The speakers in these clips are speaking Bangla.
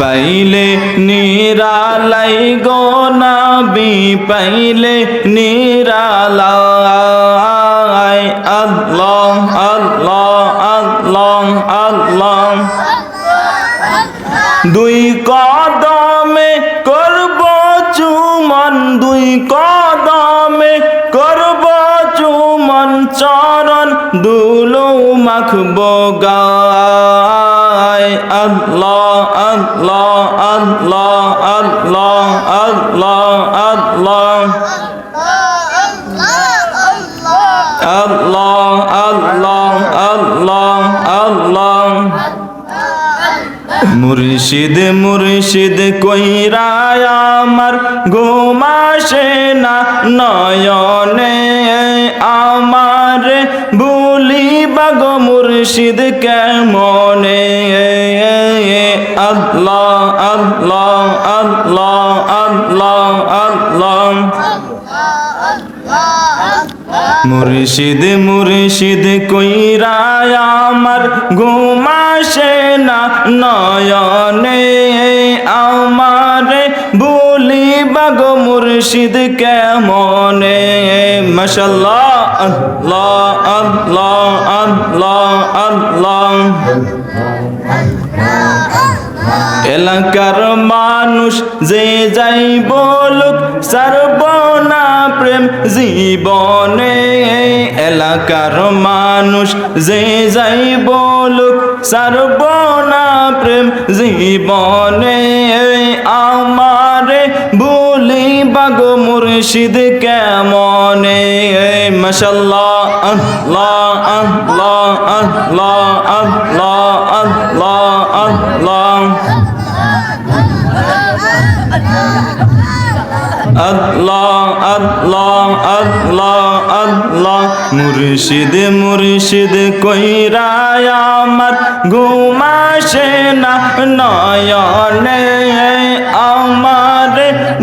পাইলে নিরালাই গো নাবি, পাইলে নিরালাই। আল্লাহ আল্লাহ আল্লাহ আল্লাহ। দুই কদমে করব চুমন, দুই কদমে করব চুমন, চরণ দুলো মাখব গায় আল্লাহ আল্লাহ আল্লাহ আল্লাহ আল্লাহ আল্লাহ আল্লাহ আল্লাহ আল্লাহ আল্লাহ মুর্শিদ মুর্শিদ কইরায় আমার ঘুমাসে না, নয়নে আমার বুলি বাগ মুর্শিদ কেমনে? আল্লাহ আল্লাহ আল্লাহ আল্লাহ আল্লাহ। মুর্শিদ মুর্শিদ কইরায় আমার ঘুমাসে না, নয়নে আমার বলি বাগ মুর্শিদ কেমনে? মশাল্লাহ, আল্লাহ আল্লাহ আল্লাহ আল্লাহ। এলাকার মানুষ যে যাই বলুক সর্বনা প্রেম জীবনে। এলাকার মানুষ যে যাই বলুক সর্বনা প্রেম জীবনে। আমারে বলি, বাগ মুর্শিদ কেমনে? মশাল্লাহ, আল্লাহ আল্লাহ আল্লাহ আল্লাহ আল্লাহ আল্লাহ। মুর্শিদ মুর্শিদ কইরায় আমার ঘুমাসে না, নয়নে আমার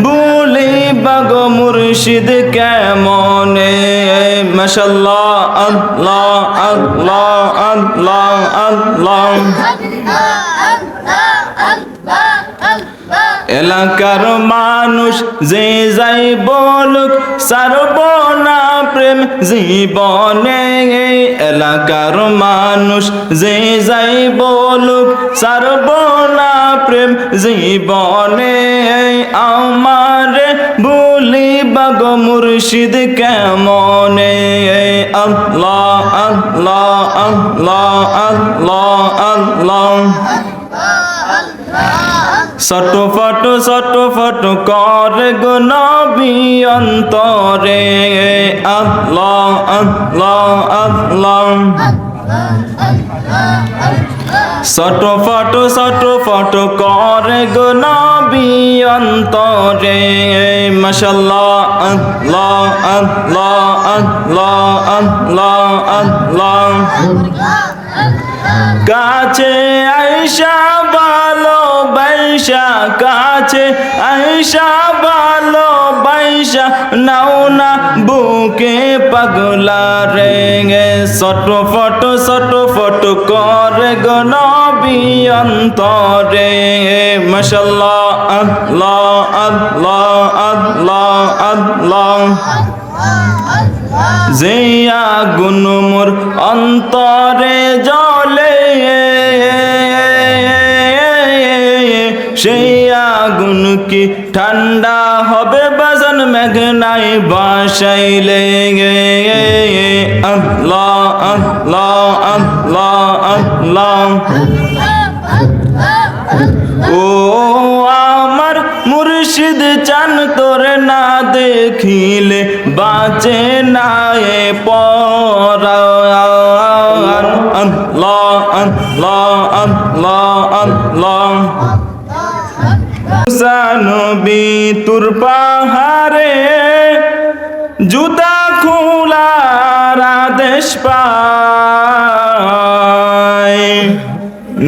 বুলি বাগ মুর্শিদ কেমনে? মশাল্লাহ আল্লাহ আল্লাহ আল্লাহ। আল্লাহ। এলাকার মানুষ যে যাই বলুক, সারবনা প্রেম জীবনে। এলাকার মানুষ যে যাই বলুক, সারবনা প্রেম জীবনে। আমার বলি বাগ মুর্শিদ কেমনে? আল্লাহ আল্লাহ আল্লাহ আল্লাহ আল্লাহ। সটফট সটফট কর গুনাবি অন্তরে। আল্লাহ আল্লাহ আল্লাহ। সটফট সটফট কর গুনাবি অন্তরে। মশাল্লাহ আল্লাহ আল্লাহ আল্লাহ আল্লাহ আল্লাহ। কাছে আইসা বালা বাইসা কাছে আইসা ভালো বাইসা নাও না বুকে পাগলা রেঙে। ছোট ফটো ছোট ফটো করে গনবি অন্তরে। মশাল্লাহ, আল্লাহ আল্লাহ আল্লাহ আল্লাহ। যে আগুন মোর অন্তরে জলে আগুন কি ঠান্ডা হবে বাজন মেঘনাই বাসাইলে আল্লাহ আল্লাহ আল্লাহ আল্লাহ। ও আমার মুর্শিদ চান তোরে না দেখিলে বাঁচে না এ পরা। আল্লাহ আল্লাহ আল্লাহ আল্লাহ। নবী তুর পাহাড়ে জুতা খোলার আদেশ পায়।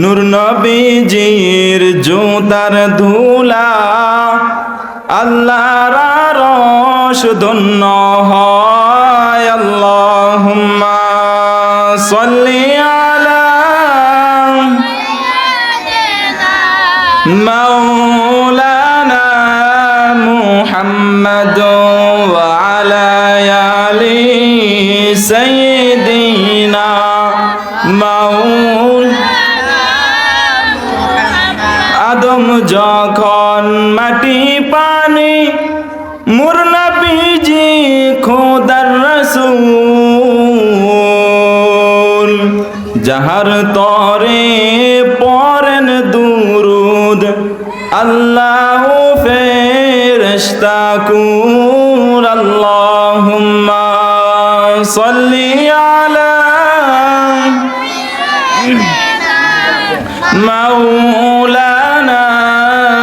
নূর নবীজির জুতার ধুলা আল্লাহ রস ধন্য হয়। আল্লাহুম্মা সাল্লি আলা মাউ আদম যখন মাটি পানি মুরনা পিজি খোদার রসুল। যাহার তরে পরেন দুরুদ, আল্লাহ ফেরস্তা কুর। আল্লাহ সল্লি مولانا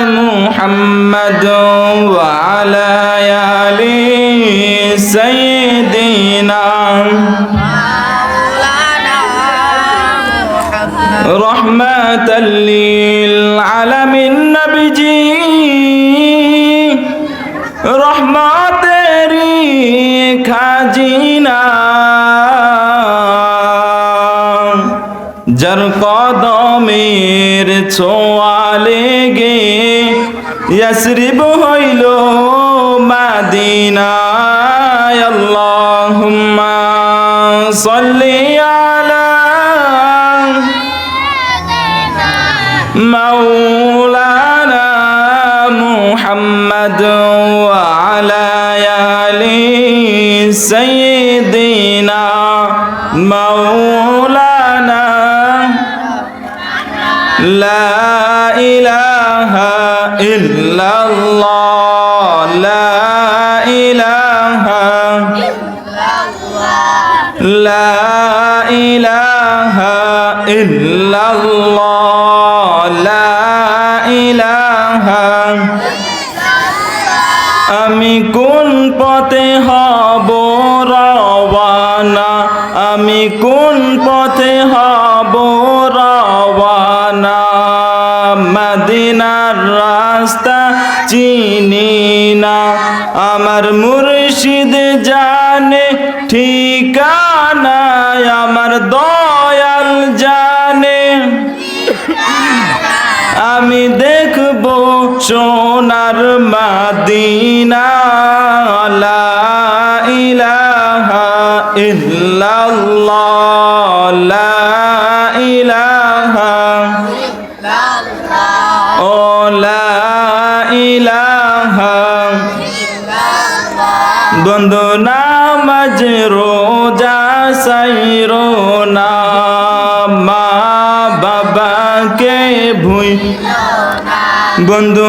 محمد وعلى آل سيدنا رحمة ছোঁয়া লেগে ইয়াসরিব হইল মাদিনায়। আল্লাহুম্মা সাল্লি আলা মাওলানা মুহাম্মদ আমি কোন পথে হব রওয়ানা? আমি কোন পথে হব রওয়ানা? মদিনার রাস্তা চিনি না। আমার মুর সোনার মাদিনা, লা ইলাহা ইল্লাল্লাহ, লা ইলাহা ও লা ইলাহা বন্ধু নামাজ রোজা সাইরো না মা বাবাকে ভুই বন্ধু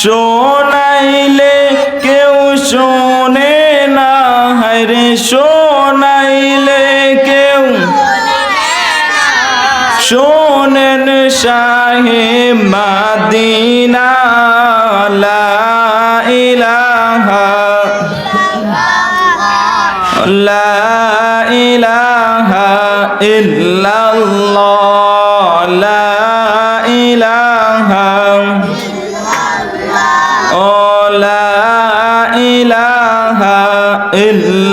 শোনাইলে কেউ শোনে না হরে শোনাইলে কেউ শোনেন শাহে মাদিনা ইলাহা ইলাহা ইল্লাল্লাহ।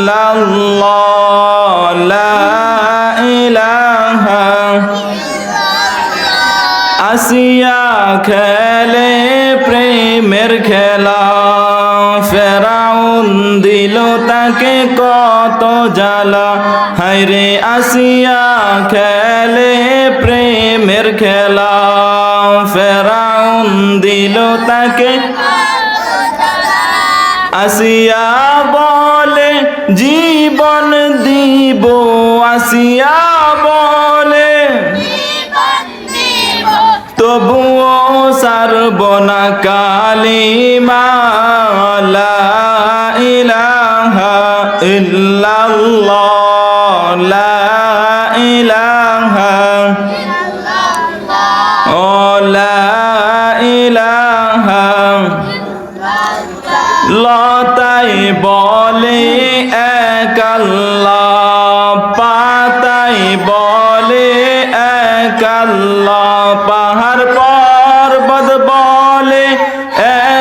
ইল্লাল্লাহ, লা আসিয়া খেলে প্রেমের খেলা। ফেরাউন দিল তাকে কত জ্বালা। হায়রে আসিয়া খেলে প্রেমের খেলা। আসিয়া বলে তবুও সারব না কালিমা লা ইলাহা ইল্লাল্লাহ লা ইলাহা ও লা আল্লাহ পাহাড় পর্বত বলে,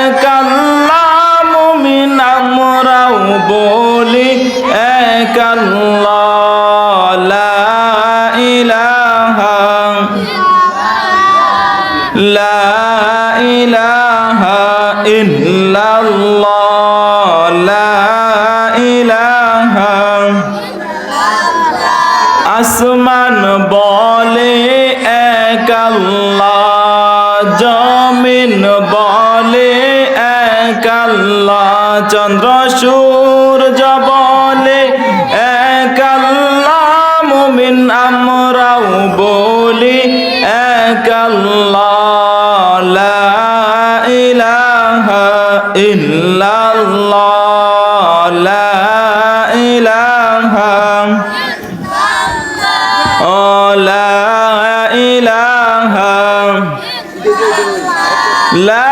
এক আল্লাহ মুমিন আমরাও বলি, এক আল্লাহ লা ইলাহা লা ইলাহা ইল্লাল্লাহ, লা ইলাহা। আসমান বল চন্দ্র সূর্য বলে এক মুমিন আমরাও বলি এক ইলাহা ইল্লাল্লাহ, লা ইলাহা ও লা ইলাহা, লা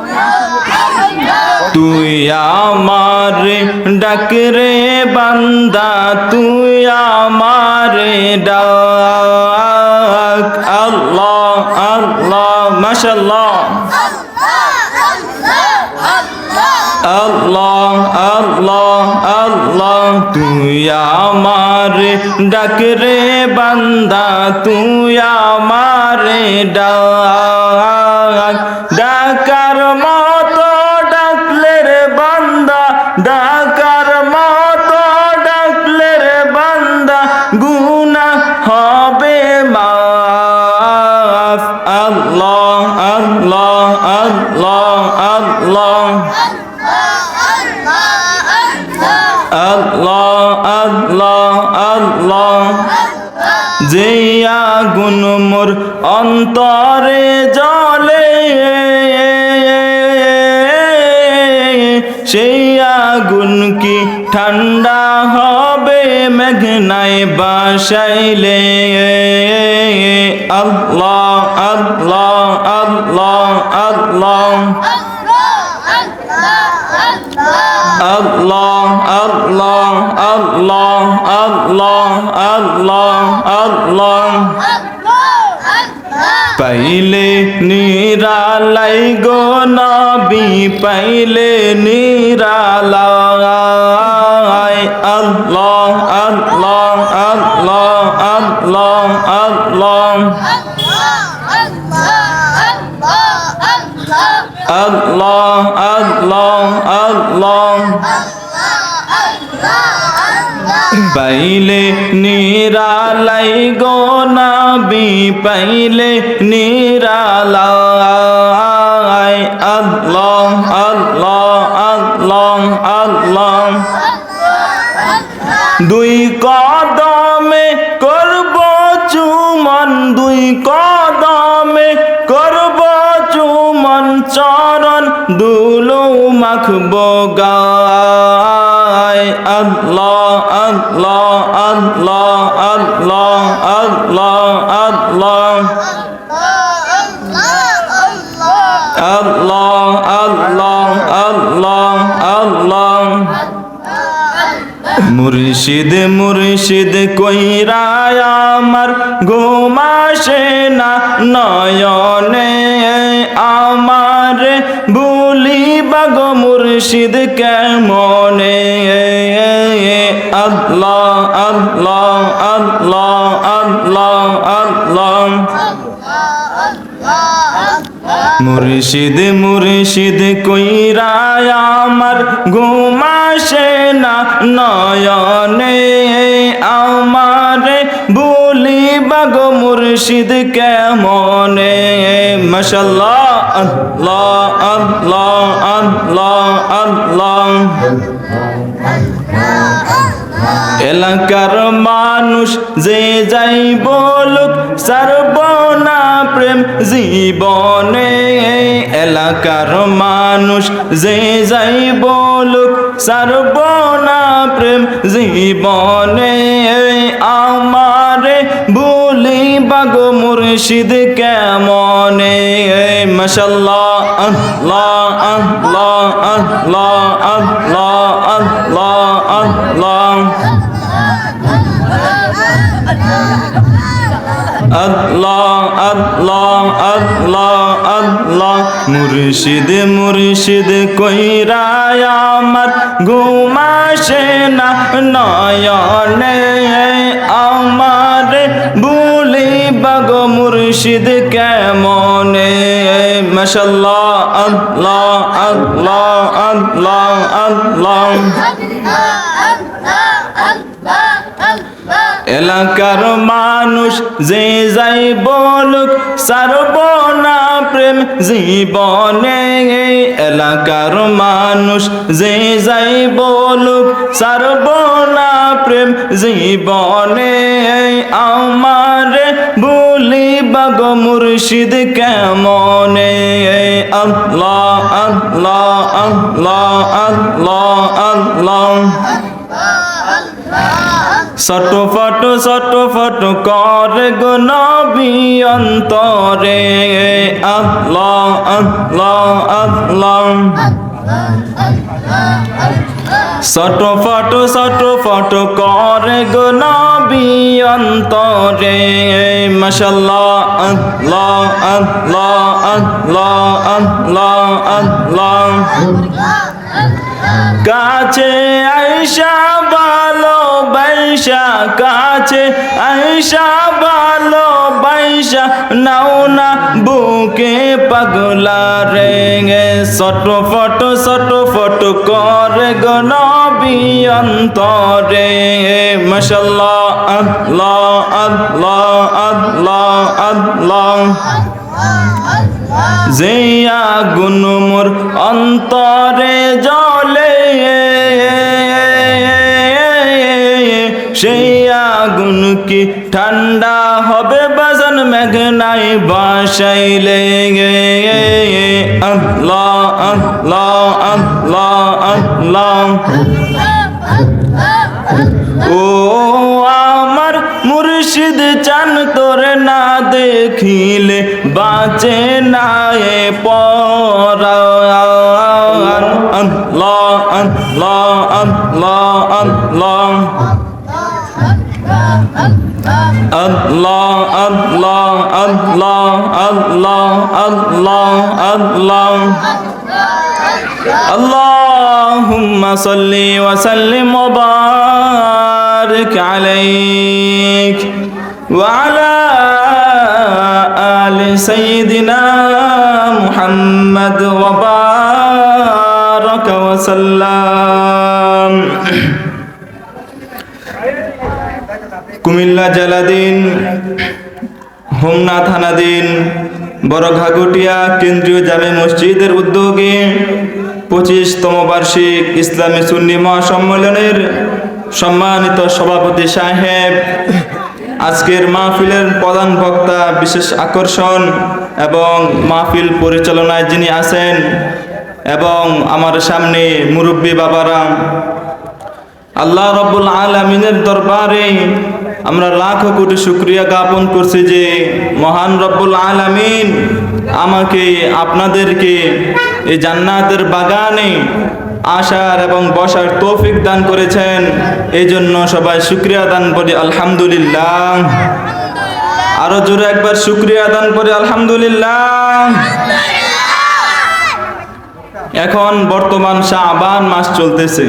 তুই আমার ডাকরে বান্দা, তুই আমার ডাক। আল্লাহ আল্লাহ মাশাল্লাহ আল্লাহ আল্লাহ আল্লাহ, তুই আমার ডাকরে বান্দা, তুই আমার ডাক। ডাকার আগুন মোর অন্তরে জলে সেই আগুন কি ঠান্ডা হবে? মেঘনায় বাসাইলে। আল্লাহ আল্লাহ আল্লাহ আল্লাহ। আল্লাহ আল্লাহ আল্লাহ আল্লাহ আল্লাহ আল্লাহ পাইলে নিরালাই গো নবী, পাইলে নিরালাই। আল্লাহ আল্লাহ আল্লাহ আল্লাহ আল্লাহ। আল্লাহ আল্লাহ আল্লাহ। পাইলে নিরালাই গো নবী, পাইলে নিরালাই। আল্লাহ আল্লাহ আল্লাহ আল্লাহ। দুই কদমে করব চুমন, দুই কদমে দুলো মাখব গায় আল্লাহ আল্লাহ আল্লাহ আল্লাহ আল্লাহ আল্লাহ। আল্লাহ আল্লাহ আল্লাহ আল্লাহ। মুর্শিদ মুর্শিদ কইরায় আমার ঘুমাসে না, নয়নে আমার বুলি বাগ মুর্শিদ কেমনে? আল্লাহ আল্লাহ আল্লাহ আল্লাহ আল্লাহ। মুর্শিদ মুর্শিদ কইরা আমার ঘুমাসে না নয়নে। আমার বাগ মুর্শিদ কেমনে? মশাল্লাহ আল্লাহ আল্লাহ আল্লাহ আল্লাহ। এলাকার মানুষ যে যাই বলুক, সর্বনা প্রেম জীবনে। এলাকার মানুষ যে যাই বলুক, সর্বনা প্রেম জীবনে। আমারে বাগ মুর্শিদ কেমনে? মশাল্লাহ আল্লাহ মুর্শিদ মুর্শিদ কইরা আমার ঘুমাসে না নয়নে মুর্শিদ কেমনে? মশাল্লাহ আল্লাহ আল্লাহ আল্লাহ আল্লাহ। এলাকার মানুষ যে যাই বলুক সারবনা প্রেম জীবনে। এলাকার মানুষ যে যাই বলুক সারবনা প্রেম জীবনে। আমার বলি বাগ মুর্শিদ কেমনে? আল্লাহ আল্লাহ আল্লাহ আল্লাহ আল্লাহ। ছোট ফট ছোট ফট কর গো নবী অন্তরে। আল্লাহ আল্লাহ আল্লাহ। ছোট ফট ছোট ফট কর গো নবী অন্তরে। মশাল্লাহ আল্লাহ আল্লাহ আল্লাহ আল্লাহ আল্লাহ। কাছে আইসা ভালো বাইসা কাছে আইসা ভালো বাইসা নাও না বুকে পাগলা রেঙে। ছোট ফটো ছোট ফটো করে গনবি অন্তরে। মশাল্লাহ আল্লাহ আল্লাহ আল্লাহ আল্লাহ। যে আগুন মোর অন্তরে জলে সেই আগুন কি ঠান্ডা বাজন মেঘনাই বাসাইলে আল্লাহ আল্লাহ আল্লাহ আল্লাহ। ও আমার মুর্শিদ চান তোরে না দেখিলে বাঁচে না এ পরান আল্লাহ আল্লাহ আল্লাহ আল্লাহ। আল্লাহ আল্লাহ আল্লাহ আল্লাহ আল্লাহ আল্লাহ اللهم صل وسلم وبارك عليك وعلى آل سيدنا محمد وبارك وسلم কুমিল্লা জেলাধীন, হোমনা থানাধীন বড় ঘাগুটিয়া কেন্দ্রীয় জামে মসজিদের উদ্যোগে পঁচিশতম বার্ষিক ইসলামী সুন্নি মহাসম্মেলনের সম্মানিত সভাপতি সাহেব। আজকের মাহফিলের প্রধান বক্তা, বিশেষ আকর্ষণ এবং মাহফিল পরিচালনায় যিনি আছেন এবং আমার সামনে মুরব্বী বাবারা, আল্লাহ রব্বুল আলমিনের দরবারে আমরা লাখো কোটি শুক্রিয়া জ্ঞাপন করছি যে মহান রব্বুল আলমিন আমাকে, আপনাদেরকে এই জান্নাতের বাগানে আসার এবং বসার তৌফিক দান করেছেন। এই জন্য সবাই শুক্রিয়া দান করি, আলহামদুলিল্লাহ। আরও জোরে একবার শুক্রিয়া দান করি, আলহামদুলিল্লাহ। এখন বর্তমান শাহবান মাস চলতেছে।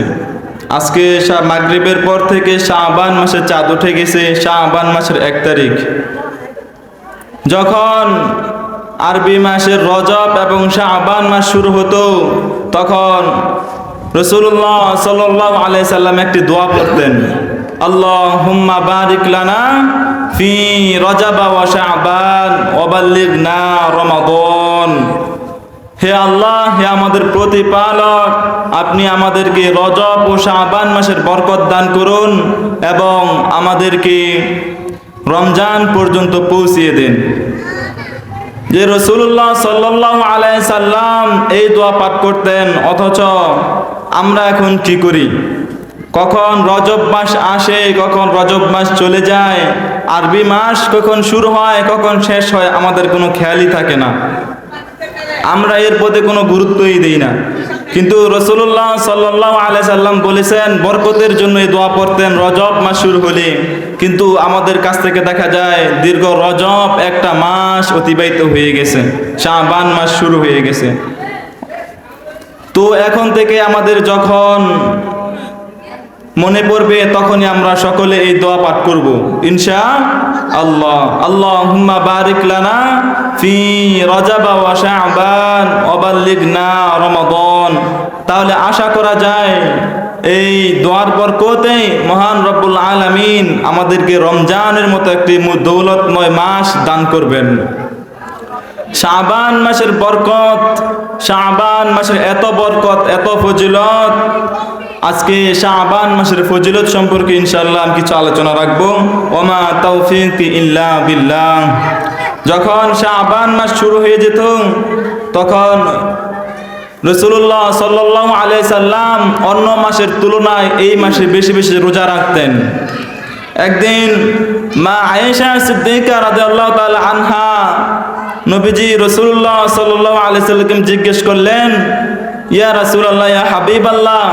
আজকে মাগরিবের পর থেকে শাহবান মাসের চাঁদ উঠে গেছে শাহবান মাসের এক তারিখ। যখন আরবি মাসের রজব এবং শাহবান মাস শুরু হতো, তখন রসুল্লাহ সাল্লাহ আলাই সাল্লাম একটি দোয়া পড়তেন আল্লাহ হুম্মা বারিক লানা ফি রজাবা ওয়া শাহবান ওয়াবাল্লিগনা রমাদন। হে আল্লাহ, হে আমাদের প্রতিপালক, আপনি আমাদেরকে রজব ও শাহবান মাসের বরকত দান করুন এবং আমাদেরকে রমজান পর্যন্ত পৌঁছিয়ে দিন। যে রসুল্লাহ সাল্লাহ আলাই সাল্লাম এই দোয়া পাঠ করতেন, অথচ আমরা এখন কি করি? কখন রজব মাস আসে, কখন রজব মাস চলে যায়, আরবি মাস কখন শুরু হয়, কখন শেষ হয়, আমাদের কোনো খেয়ালই থাকে না। আমরা এর পথে কোনো গুরুত্বই দিই না। কিন্তু রসুল্লাহ সাল্লাহ আলাইসাল্লাম বলেছেন, বরকতের জন্য এই দোয়া পড়তেন, রজব মাসুর হলে। কিন্তু আমাদের কাছ থেকে দেখা যায়, দীর্ঘ রজব একটা মাস অতিবাহিত হয়ে গেছে শাহবান মাস শুরু হয়ে গেছে। তো এখন থেকে আমাদের যখন মনে পড়বে, তখনই আমরা সকলে এই দোয়া পাঠ করব। ইনশা আল্লাহ। আল্লাহ হুম্মা বারিক লানা ফি রজাবা ওয়া শাবান ওয়াবাল্লিগনা রমাদান। তাহলে আশা করা যায়, এই দোয়ার বরকতে মহান রব্বুল আলামিন আমাদেরকে রমজানের মতো একটি দৌলতময় মাস দান করবেন। শাবান মাসের বরকত, শাবান মাসের এত বরকত, এত ফজিলত আজকে শাবান মাসের ফজিলত সম্পর্কে ইনশাল্লাহ আমি কিছু আলোচনা রাখব। ওমা তৌফিক ইল্লা বিল্লাহ। যখন শাবান মাস শুরু হয়ে যেত, তখন রসুল্লাহ সাল্লাহ আলাই সাল্লাম অন্য মাসের তুলনায় এই মাসে বেশি বেশি রোজা রাখতেন। একদিন মা আয়েশা সিদ্দিকা রাদিয়াল্লাহু তাআলা আনহা নবীজি রসুল্লাহ সাল্লাল্লাহু আলাইহি সাল্লামকে জিজ্ঞেস করলেন, ইয়া রাসূলুল্লাহ, ইয়া হাবিবাল্লাহ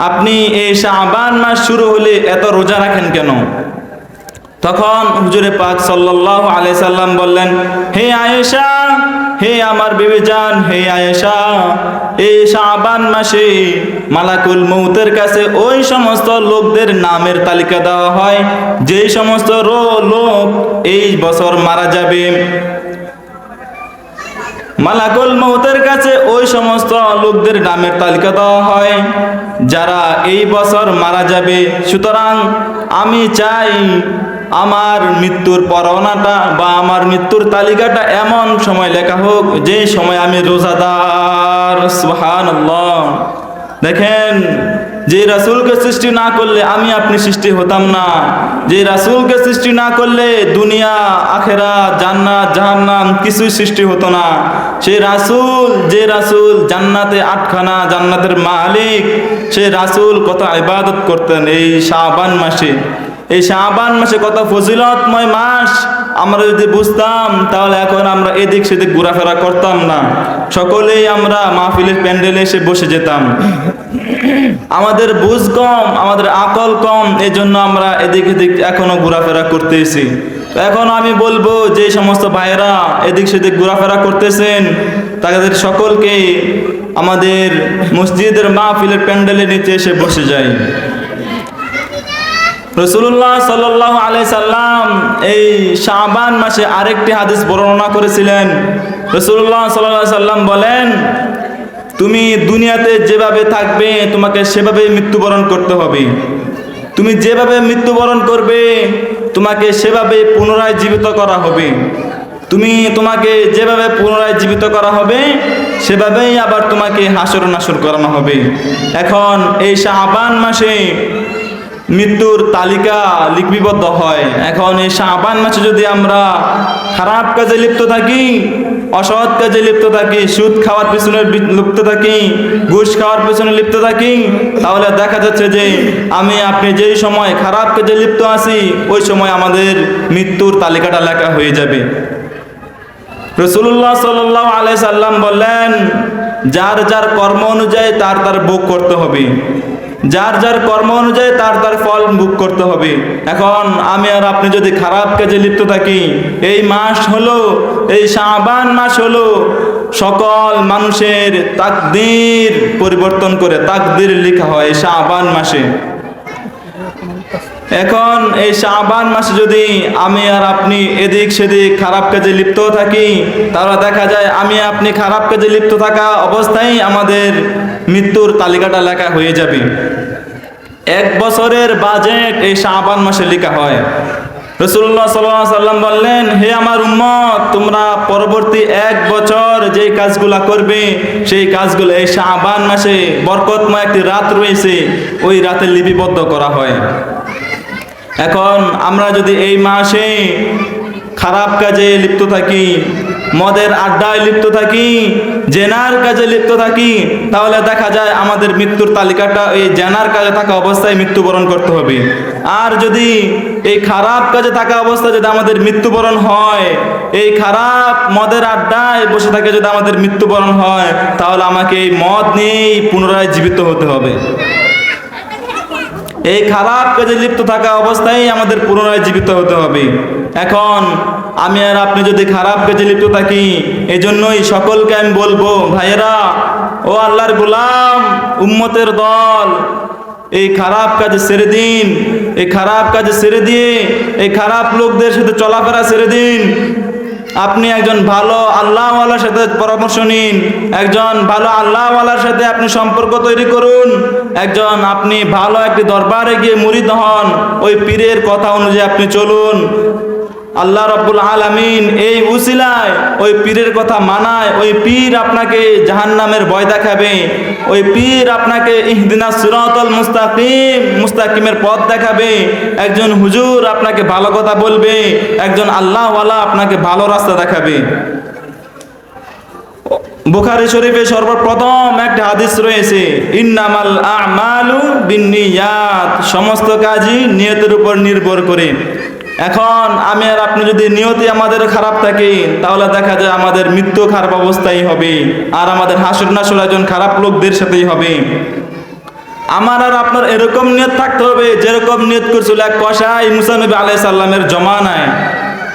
আপনি এই শাবান মাস শুরু হলে এত রোজা রাখেন কেন? তখন হুজুরে পাক সাল্লাল্লাহু আলাইহি সাল্লাম বললেন, হে আয়েশা, হে আমার বিবি জান হে আয়েশা এই শাবান মাসে মালাকুল মৌতের কাছে ওই সমস্ত লোকদের নামের তালিকা দেওয়া হয়। যেই সমস্ত লোক এই বছর মারা যাবে। মালাকুল মৌতের কাছে ওই সমস্ত লোকদের নামের তালিকা দেওয়া হয়, যারা এই বছর মারা যাবে। সুতরাং আমি চাই আমার মৃত্যুর পরোয়ানাটা বা আমার মৃত্যুর তালিকাটা এমন সময় লেখা হোক, যে সময় আমি রোজাদার। সুবহানাল্লাহ। দেখেন যে রাসুলকে সৃষ্টি না করলে আমি আপনি সৃষ্টি হতাম না। যে রাসুলকে সৃষ্টি না করলে দুনিয়া আখেরা জান্নাত, জাহান্নাম কিছুই সৃষ্টি হতো না। সে রাসুল, যে রাসুল জান্নাতে আটখানা, জান্নাতের মালিক, সে রাসুল কত ইবাদত করতেন এই শাবান মাসে। এই শাবান মাসে কত ফজিলতময় মাস। আমরা যদি বুঝতাম, তাহলে এখন আমরা এদিক সেদিক ঘোরাফেরা করতাম না। সকলেই আমরা মাহফিলের প্যান্ডেলে এসে বসে যেতাম। আমাদের বুঝ কম, আমাদের আকল কম এই জন্য আমরা এদিক এদিক এখনও ঘোরাফেরা করতেছি। এখন আমি বলব, যে সমস্ত ভাইয়েরা এদিক সেদিক ঘোরাফেরা করতেছেন, তাদের সকলকে আমাদের মসজিদের মাহফিলের প্যান্ডেলের নিচে এসে বসে যায় রসুল্লাহ সাল্লাহ আলাই সাল্লাম এই শাবান মাসে আরেকটি হাদিস বর্ণনা করেছিলেন। রসুল্লাহ সাল্লাহ সাল্লাম বলেন, তুমি দুনিয়াতে যেভাবে থাকবে, তোমাকে সেভাবে মৃত্যুবরণ করতে হবে। তুমি যেভাবে মৃত্যুবরণ করবে, তোমাকে সেভাবে পুনরায় জীবিত করা হবে। তুমি তোমাকে যেভাবে পুনরায় জীবিত করা হবে, সেভাবেই আবার তোমাকে হাসর নাসর করানো হবে। এখন এই শাবান মাসে মৃত্যুর তালিকা লিপিবদ্ধ হয়। এখন এই শাবান মাসে যদি আমরা খারাপ কাজে লিপ্ত থাকি, অসৎ কাজে লিপ্ত থাকি, সুদ খাওয়ার পেছনে লিপ্ত থাকি, ঘুষ খাওয়ার পেছনে লিপ্ত থাকি, তাহলে দেখা যাচ্ছে যে আমি, আপনি যেই সময় খারাপ কাজে লিপ্ত আছি, ওই সময় আমাদের মৃত্যুর তালিকাটা লেখা হয়ে যাবে। রসুল্লাহ সাল্লাহ আলাই সাল্লাম বললেন, যার যার কর্ম অনুযায়ী তার তার ভোগ করতে হবে। যার যার কর্ম অনুযায়ী তার তার ফল ভোগ করতে হবে। এখন আমি আর আপনি যদি খারাপ কাজে লিপ্ত থাকি, এই মাস হলো, এই সাবান মাস হলো, সকল মানুষের তাকদির পরিবর্তন করে তাকদির লেখা হয় সাবান মাসে। এখন এই শাবান মাসে যদি আমি আর আপনি এদিক সেদিক খারাপ কাজে লিপ্ত থাকি, তাহলে দেখা যায় আমি আপনি খারাপ কাজে লিপ্ত থাকা অবস্থায় আমাদের মৃত্যুর তালিকাটা লেখা হয়ে যাবে। এক বছরের বাজেট এই শাবান মাসে লেখা হয়। রসুল্লাহ সাল্লাম বললেন, হে আমার উম্মত, তোমরা পরবর্তী এক বছর যে কাজগুলা করবে, সেই কাজগুলো এই শাবান মাসে বরকতময় একটি রাত রয়েছে, ওই রাতে লিপিবদ্ধ করা হয়। এখন আমরা যদি এই মাসে খারাপ কাজে লিপ্ত থাকি, মদের আড্ডায় লিপ্ত থাকি, জেনার কাজে লিপ্ত থাকি, তাহলে দেখা যায় আমাদের মৃত্যুর তালিকাটা এই জেনার কাজে থাকা অবস্থায় মৃত্যুবরণ করতে হবে। আর যদি এই খারাপ কাজে থাকা অবস্থায় যদি আমাদের মৃত্যুবরণ হয়, এই খারাপ মদের আড্ডায় বসে থাকে যদি আমাদের মৃত্যুবরণ হয়, তাহলে আমাকে এই মদ নিয়েই পুনরায় জীবিত হতে হবে। এই খারাপ কাজে লিপ্ত থাকা অবস্থায় আমাদের পুনরায় জীবিত হতে হবে। এখন আমি আর আপনি যদি খারাপ কাজে লিপ্ত থাকি এই জন্যই সকলকে আমি বলব, ভাইয়েরা, ও আল্লাহর গোলাম, উম্মতের দল, এই খারাপ কাজ ছেড়ে দিন, এই খারাপ কাজ ছেড়ে দিয়ে, এই খারাপ লোকদের সাথে চলাফেরা ছেড়ে দিন। আপনি একজন ভালো আল্লাহওয়ালার সাথে পরামর্শ নিন। একজন ভালো আল্লাহওয়ালার সাথে আপনি সম্পর্ক তৈরি করুন। একজন আপনি ভালো একটি দরবারে গিয়ে মুরিদ হন। ওই পীরের কথা অনুযায়ী আপনি চলুন। আল্লাহ রব্বুল আলামিন এই উসিলায় ওই পীরের কথা মানায়, ওই পীর আপনাকে জাহান্নামের ভয় দেখাবে, ওই পীর আপনাকে ইহদিনা সুরাতল মুস্তাকিম, মুস্তাকিমের পথ দেখাবে, একজন হুজুর আপনাকে ভালো কথা বলবে, একজন আল্লাহওয়ালা আপনাকে ভালো রাস্তা দেখাবে। বুখারি শরীফে সর্বপ্রথম একটা হাদিস রয়েছে, ইন্নামাল আমালু বিন্নিয়াত, সমস্ত কাজই নিয়তের উপর নির্ভর করে। এখন আমি আর আপনি যদি নিয়তি আমাদের খারাপ থাকে তাহলে দেখা যায় আমাদের মৃত্যু খারাপ অবস্থায় হবে, আর আমাদের হাসুর নাসুর একজন খারাপ লোকদের সাথেই হবে। আমার আর আপনার এরকম নিয়ত থাকতে হবে, যেরকম নিয়ত করছিল এক কষাই মুসানবী আলাই সাল্লামের জমানায়।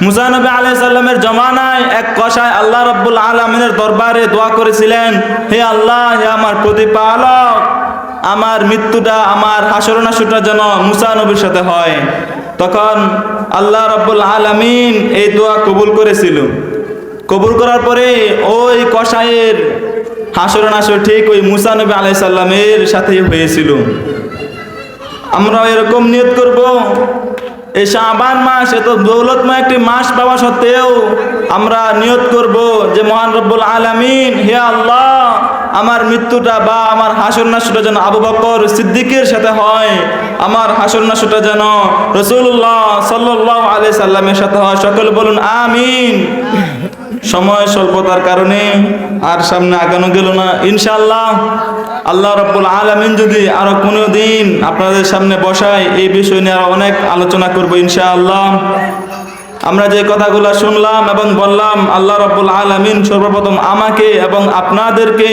মুসানবী আলাই সাল্লামের জমানায় এক কষায় আল্লাহ রব্বুল আলমিনের দরবারে দোয়া করেছিলেন, হে আল্লাহ, হে আমার প্রতিপালক, আমার মৃত্যুটা, আমার হাসর নাসুরটা যেন মুসানবীর সাথে হয়। তখন আল্লাহ রব্বুল আলমিন এই দোয়া কবুল করেছিল। কবুল করার পরে ওই কষায়ের হাসর নাসর ঠিক ওই মুসা নবী আলাই সাল্লামের সাথেই হয়েছিল। আমরা এরকম নিয়ত করব এই শাবান মাস এত দৌলতময় একটি মাস পাওয়া সত্ত্বেও আমরা নিয়ত করব যে মহান রব্বুল আলামিন, হে আল্লাহ আমার মৃত্যুটা বা আমার হাসর নাসুটা যেন আবু বকর সিদ্দিকের সাথে হয়, আমার হাসর নাসুটা যেন রসুল্লাহ সাল্লাহ আলি সাল্লামের সাথে হয়। সকলে বলুন, আমিন। সময় স্বল্পতার কারণে আর সামনে আগানো গেল না। ইনশাল্লাহ আল্লাহ রব্বুল আলমিন যদি আরও কোনো দিন আপনাদের সামনে বসায়, এই বিষয় নিয়ে আরও অনেক আলোচনা করব ইনশাআল্লাহ। আমরা যে কথাগুলো শুনলাম এবং বললাম আল্লাহ রব্বুল আলমিন সর্বপ্রথম আমাকে এবং আপনাদেরকে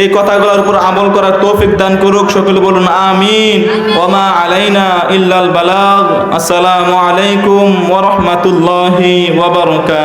এই কথাগুলোর উপর আমল করার তৌফিক দান করুক। সকলে বলুন আমিন। ওমা আলাইনা ইল্লাল বালাগ। আসসালামু আলাইকুম ওয়া রাহমাতুল্লাহি ওয়া বারাকাতুহু।